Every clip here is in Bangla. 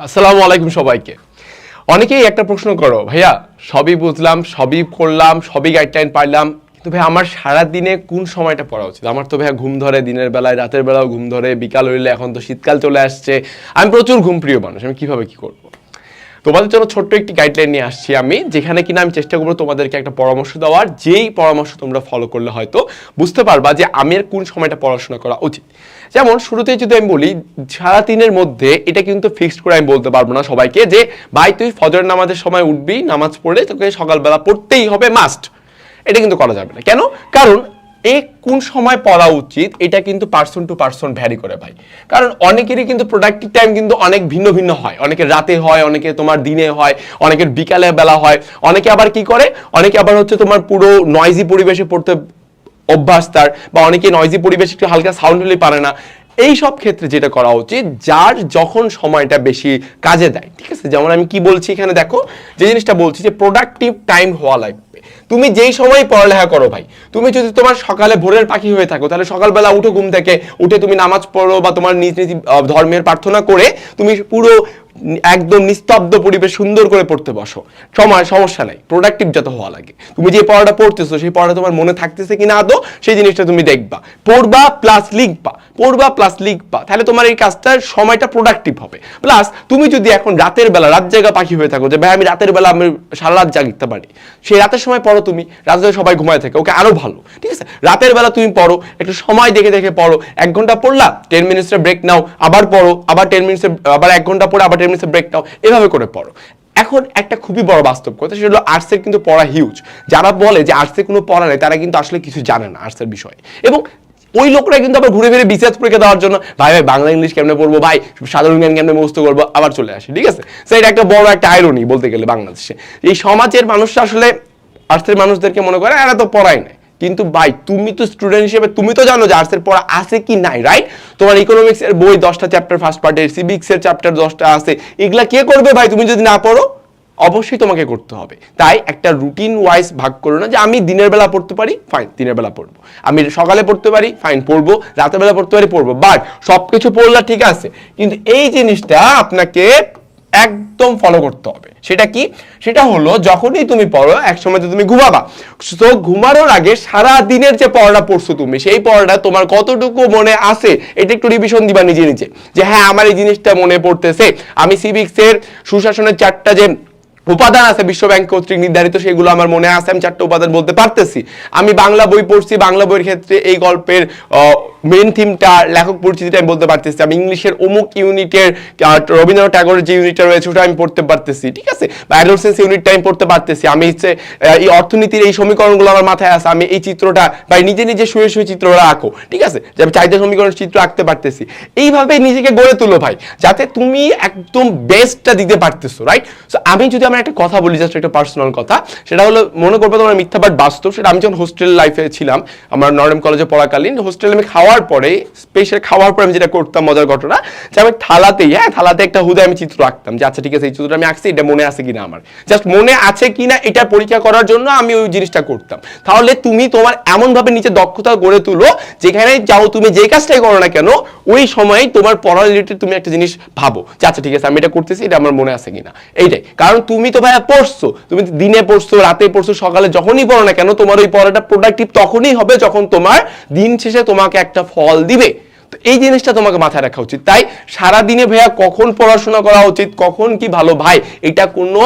আসসালামু আলাইকুম সবাইকে। অনেকেই একটা প্রশ্ন করো, ভাইয়া, সবই বুঝলাম, সবই করলাম, সবই গাইডলাইন পাইলাম, কিন্তু ভাই আমার সারা দিনে কোন সময়টা পড়া উচিত? আমার তো ভাইয়া ঘুম ধরে দিনের বেলায়, রাতের বেলাও ঘুম ধরে, বিকাল হইলে এখন তো শীতকাল চলে আসছে। আমি প্রচুর ঘুম প্রিয় মানুষ, আমি কীভাবে কি করব? তোমাদের জন্য ছোট্ট একটি গাইডলাইন নিয়ে আসছি আমি, যেখানে কিনা আমি চেষ্টা করব তোমাদেরকে একটা পরামর্শ দেওয়ার, যেই পরামর্শ তোমরা ফলো করলে হয়তো বুঝতে পারবা যে আমি কোন সময়টা পড়াশোনা করা উচিত। যেমন শুরুতেই যদি আমি বলি সারা দিনের মধ্যে এটা কিন্তু ফিক্সড করে আমি বলতে পারব না সবাইকে যে, ভাই, তুই ফজর নামাজের সময় উঠবি, নামাজ পড়ে তোকে সকালবেলা পড়তেই হবে মাস্ট এটা কিন্তু করা যাবে না। কেন? কারণ এই কোন সময় পড়া উচিত, এটা কিন্তু পার্সন টু পার্সন ভ্যারি করে ভাই। কারণ অনেকেরই কিন্তু প্রোডাক্টিভ টাইম কিন্তু অনেক ভিন্ন ভিন্ন হয়। অনেকের রাতে হয়, অনেকে তোমার দিনে হয়, অনেকের বিকালে বেলা হয়। অনেকে আবার কি করে? অনেকে আবার হচ্ছে তোমার পুরো নয়েজি পরিবেশে পড়তে অভ্যাস তার, বা অনেকে নয়েজি পরিবেশ একটু হালকা সাউন্ড হলেই পারে না। এই সব ক্ষেত্রে যেটা করা উচিত, যার যখন সময়টা বেশি কাজে দেয়, ঠিক আছে? যেমন আমি কি বলছি এখানে দেখো, যে জিনিসটা বলছি যে প্রোডাক্টিভ টাইম হওয়া লাগবে। তুমি যেই সময় পড়ালেখা করো ভাই, তুমি যদি তোমার সকালে ভোরের পাখি হয়ে থাকো, তাহলে সকালবেলা উঠো ঘুম থেকে, উঠে তুমি নামাজ পড়ো বা তোমার নিজ নিজ ধর্মের প্রার্থনা করে তুমি পুরো একদম নিস্তব্ধ পরিবেশ সুন্দর করে পড়তে বসো। সময়, সমস্যা নাই প্রোডাক্টিভ যত হওয়া লাগে। তুমি যে পড়াটা পড়তেছো, সেই পড়াটা তোমার মনে থাকতেছে কিনা আদৌ, সেই জিনিসটা তুমি দেখবা। পড়বা প্লাস লিখবা, পড়বা প্লাস লিখবা। তাহলে তোমার এই কাজটার সময়টা প্রোডাক্টিভ হবে। প্লাস তুমি যদি এখন রাতের বেলা, রাত জায়গা পাখি হয়ে থাকো যে, ভাই, আমি রাতের বেলা, আমি সারা রাত জাগতে পারি। সেই রাতের সময় পড়ো তুমি, রাতে সবাই ঘুমায় থাকে, ওকে আরও ভালো। ঠিক আছে? রাতের বেলা তুমি পড়ো, একটু সময় দেখে দেখে পড়ো। এক ঘণ্টা পড়লা টেন মিনিটসের ব্রেক নাও, আবার পড়ো, আবার টেন মিনিটসের আবার এক ঘণ্টা পড়ে, আবার টেন মিনিটসের ব্রেক নাও এভাবে করে পড়ো। এখন একটা খুবই বড় বাস্তব কথা, সেটা হলো আর্টসের কিন্তু পড়া হিউজ যারা বলে যে আর্টসের কোনো পড়া নেই, তারা কিন্তু আসলে কিছু জানে না আর্টসের বিষয়ে। এবং ওই লোকরা কিন্তু আবার ঘুরে ফিরে বিসিএস পরীক্ষা দেওয়ার জন্য, ভাই ভাই, বাংলা ইংলিশ কেমনে পড়ব? ভাই, সাধারণ জ্ঞান কেমনে মুখস্থ করব? আবার চলে আসে, ঠিক আছে? এটা একটা বড় একটা আয়রনি বলতে গেলে বাংলাদেশে। এই সমাজের মানুষরা আসলে আর্টসের মানুষদেরকে মনে করে, এরা তো পড়াই নাই। কিন্তু ভাই, তুমি তো স্টুডেন্ট হিসেবে, তুমি তো জানো যে আর্টসের পড়া আছে কি নাই রাইট তোমার ইকোনমিক্স এর বই দশটা চ্যাপ্টার ফার্স্ট পার্টের সিভিক্স এর চ্যাপ্টার দশটা আছে, এগুলা কে করবে ভাই? তুমি যদি না পড়ো, অবশ্যই তোমাকে করতে হবে। তাই একটা রুটিন ওয়াইজ ভাগ করো না যে আমি দিনের বেলা পড়তে পারি ফাইন দিনের বেলা পড়ব। আমি সকালে পড়তে পারি ফাইন পড়ব, রাতের বেলা পড়তে পারি, পড়ব। বাট সবকিছু পড়লা ঠিক আছে। কিন্তু এই জিনিসটা আপনাকে একদম ফলো করতে হবে। সেটা কি? সেটা হলো যখনই তুমি পড়ো, এক সময় তো তুমি ঘুমাবা। তো ঘুমানোর আগে সারা দিনের যে পড়াটা পড়ছো তুমি, সেই পড়াটা তোমার কতটুকু মনে আছে, এটা একটু রিভিশন দিবা নিজে নিজে। যে হ্যাঁ আমার এই জিনিসটা মনে পড়তেছে। আমি সিভিক্সের সুশাসনের চারটা যে উপাদান আছে বিশ্ব ব্যাংক কর্তৃক নির্ধারিত, সেগুলো আমার মনে আছে, আমি চারটা উপাদান বলতে পারতেছি। আমি বাংলা বই পড়ছি, বাংলা বইয়ের ক্ষেত্রে এই গল্পের মেন থিমটা লেখক পরিচিতিটা আমি বলতে পারতেছি। আমি ইংলিশের অমুক ইউনিটের রবীন্দ্রনাথ ঠাকুরের যে ইউনিটটা রয়েছে, ওটা আমি পড়তে পারতেছি, ঠিক আছে? বা অ্যাডোসেন্স ইউনিটটা আমি পড়তে পারতেছি। আমি হচ্ছে এই অর্থনীতির এই সমীকরণগুলো আমার মাথায় আছে, আমি এই চিত্রটা, বা নিজে নিজে শুয়ে শুয়ে চিত্রটা আঁকো, ঠিক আছে? যে আমি চাহিদা সমীকরণের চিত্র আঁকতে পারতেছি। এইভাবে নিজেকে গড়ে তুলো ভাই, যাতে তুমি একদম বেস্টটা দিতে পারতেছো রাইট সো আমি যদি আমার একটা কথা বলি জাস্ট একটা পার্সোনাল কথা। সেটা হলো, মনে করব তোমার মিথ্যা বাট বাস্তব। সেটা আমি যখন হোস্টেল লাইফে ছিলাম, আমার নরম কলেজে পড়াকালীন হোস্টেলে আমি খাওয়ার পরে স্পেশাল খাওয়ার পরে আমি যেটা করতাম, মজার ঘটনা, যে আমি থালাতেই হ্যাঁ থালাতে একটা হুদে আমি চিত্র আঁকতাম, যে আচ্ছা ঠিক আছে, এই চিত্রটা আমি আঁকছি, এটা মনে আছে কিনা আমার। জাস্ট মনে আছে কিনা, এটা পরীক্ষা করার জন্য আমি ওই জিনিসটা করতাম। তাহলে তুমি তোমার এমনভাবে নিচে দক্ষতা গড়ে তুলো, যেখানে যাও, তুমি যে কাজটাই করো না কেন, ওই সময় তোমার পড়া রিলেটেড তুমি একটা জিনিস ভাবো, যে আচ্ছা ঠিক আছে, আমি এটা করতেছি, এটা আমার মনে আছে কিনা। এইটাই। কারণ তুমি তো ভাইয়া পড়ছো, তুমি দিনে পড়ছো, রাতে পড়ছো, সকালে যখনই পড়ো না কেন, তোমার ওই পড়াটা প্রোডাক্টিভ তখনই হবে যখন তোমার দিন শেষে তোমাকে একটা ফল দিবে। তো এই জিনিসটা তোমাকে মাথায় রাখা উচিত। তাই সারা দিনে ভাইয়া কখন পড়াশোনা করা উচিত, কখন কি ভালো ভাই, এটা কোনো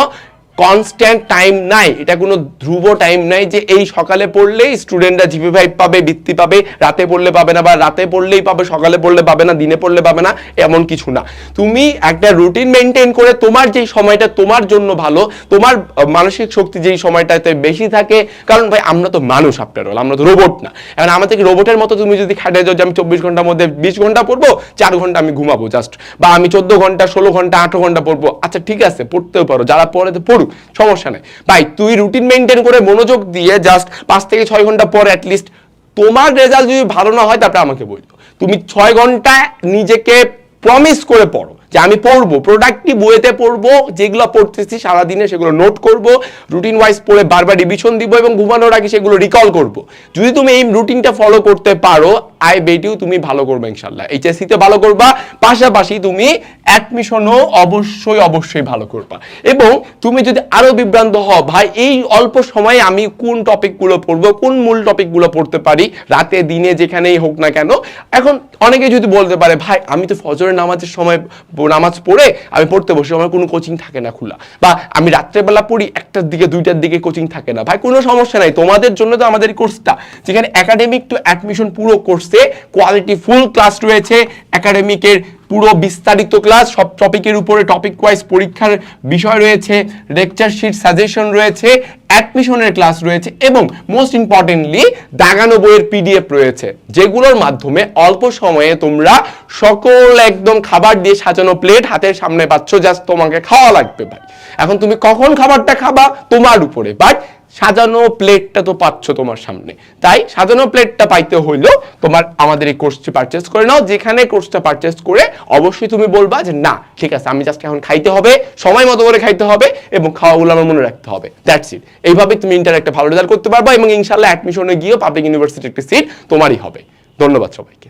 কনস্ট্যান্ট টাইম নাই, এটা কোনো ধ্রুব টাইম নাই যে এই সকালে পড়লেই স্টুডেন্টরা জিপি ফাইভ পাবে, বৃত্তি পাবে, রাতে পড়লে পাবে না বা রাতে পড়লেই পাবে, সকালে পড়লে পাবে না, দিনে পড়লে পাবে না, এমন কিছু না। তুমি একটা রুটিন মেনটেন করে তোমার যেই সময়টা তোমার জন্য ভালো, তোমার মানসিক শক্তি যেই সময়টাতে বেশি থাকে, কারণ ভাই আমরা তো মানুষ আপনার আমরা তো রোবট না। এখন আমাদের রোবটের মতো তুমি যদি খাটে যাও যে আমি চব্বিশ ঘণ্টার মধ্যে বিশ ঘণ্টা পড়ব, চার ঘণ্টা আমি ঘুমাবো জাস্ট বা আমি চোদ্দ ঘণ্টা, ষোলো ঘণ্টা, আঠারো ঘণ্টা পড়ব আচ্ছা ঠিক আছে, পড়তেও পারো, যারা পড়ে তো পড়ুক। সমস্যা নেই। ভাই, তুই রুটিন মেনটেন করে মনোযোগ দিয়ে জাস্ট পাঁচ থেকে ছয় ঘণ্টা পর অ্যাটলিস্ট তোমার রেজাল্ট যদি ভালো না হয়, তারপরে আমাকে বলতো। তুমি ছয় ঘণ্টা নিজেকে প্রমিস করে পড়ো। যে আমি পড়ব প্রোডাক্টটি বইয়েতে পড়ব, যেগুলো পড়তেছি সারাদিনে সেগুলো নোট করব রুটিন ওয়াইজ পড়ে বারবার রিভিশন দিব এবং ঘুমানোর আগে সেগুলো রিকল করব। যদি তুমি এই রুটিনটা ফলো করতে পারো আই বেটিও তুমি ভালো করবে ইনশাল্লাহ এইচএসসি তে ভালো করবা, পাশাপাশি তুমি অ্যাডমিশনও অবশ্যই অবশ্যই ভালো করবা। এবং তুমি যদি আরও বিভ্রান্ত হও, ভাই, এই অল্প সময়ে আমি কোন টপিকগুলো পড়ব, কোন মূল টপিকগুলো পড়তে পারি, রাতে, দিনে, যেখানেই হোক না কেন, এখন অনেকে যদি বলতে পারে, ভাই, আমি তো ফজরের নামাজের সময় নামাজ পড়ে আমি পড়তে বসি, আমার কোনো কোচিং থাকে না খোলা। বা আমি রাত্রেবেলা পড়ি, একটার দিকে, দুইটার দিকে কোচিং থাকে না। ভাই, কোনো সমস্যা নাই, তোমাদের জন্য তো আমাদের কোর্সটা যেখানে একাডেমিক টু অ্যাডমিশন পুরো কোর্সে কোয়ালিটি ফুল ক্লাস রয়েছে একাডেমিকের পুরো বিস্তারিত ক্লাস সব টপিকের উপরে টপিক ওয়াইজ পরীক্ষার বিষয় রয়েছে লেকচার সাজেশন রয়েছে অ্যাডমিশনের ক্লাস রয়েছে এবং মোস্ট ইম্পর্টেন্টলি দাগানো বইয়ের পিডিএফ রয়েছে, যেগুলোর মাধ্যমে অল্প সময়ে তোমরা সকল একদম খাবার দিয়ে সাজানো প্লেট হাতের সামনে পাচ্ছ জাস্ট তোমাকে খাওয়া লাগবে ভাই। এখন তুমি কখন খাবারটা খাবা? তোমার উপরে। বাট সাজানো প্লেটটা তো পাচ্ছ তোমার সামনে। তাই সাজানো প্লেটটা পাইতে হইলেও তোমার আমাদের এই কোর্সটি পারচেস করে নাও। যেখানে কোর্সটা পারচেস করে অবশ্যই তুমি বলবা যে, না, ঠিক আছে, আমি জাস্ট এখন খাইতে হবে, সময় মতো করে খাইতে হবে এবং খাওয়াগুলো আমার মনে রাখতে হবে। দ্যাটস ইট এইভাবে তুমি ইন্টার একটা ভালো রেজাল্ট করতে পারবা এবং ইনশাল্লাহ অ্যাডমিশনে গিয়েও পাবলিক ইউনিভার্সিটির একটি সিট তোমারই হবে। ধন্যবাদ সবাইকে।